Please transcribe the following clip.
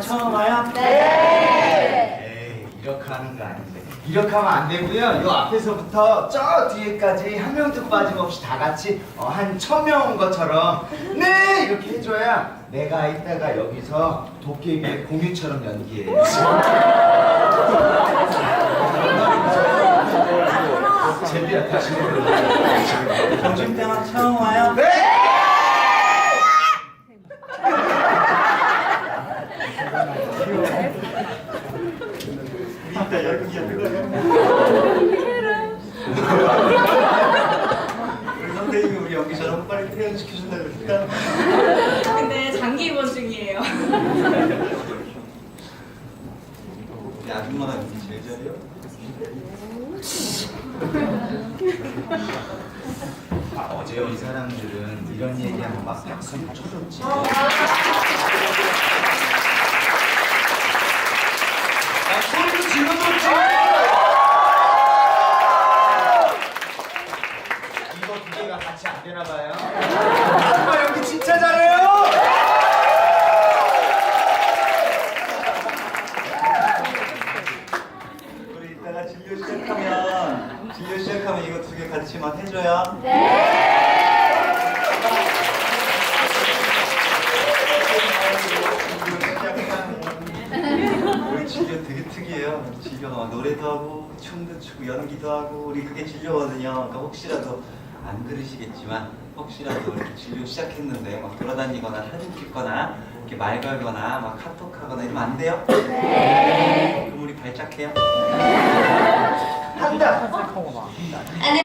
처음 와요? 에이, 이렇게 하는 거 아닌데. 이렇게 하면 안 되고요. 요 앞에서부터 저 뒤에까지 한 명도 빠짐없이 다 같이 어, 한 천 명 온 것처럼 네 이렇게 해줘야 내가 이따가 여기서 도깨비의 공유처럼 연기해. 제비야 다시 해볼래. 점심 때가 처음 와요? 네! 이따 연기야 우리 선생님이 우리 연기처럼 빨리 퇴원시켜준다 그러니까 근데 장기 입원 중이에요. 우리 아줌마가 연기 제일 잘해요 아, 어제 이 사람들은 이런 얘기 하면 막 박수 쳐줬지. 야, 소리도 질러줬지. 이거 두 개가 같이 안 되나 봐요. 정말 연기 진짜 잘해요. 우리 이따가 진료 시작하면 진료 시작하면 이거 두 개 같이 막 해줘야 우 진료 되게 특이해요. 진료가 막 노래도 하고 춤도 추고 연기도 하고 우리 그게 진료거든요. 그러니까 혹시라도 안 들으시겠지만 혹시라도 이렇게 진료 시작했는데 막 돌아다니거나 사진 찍거나 이렇게 말 걸거나 막 카톡하거나 이러면 안 돼요? 그럼 우리 발작해요. 한다.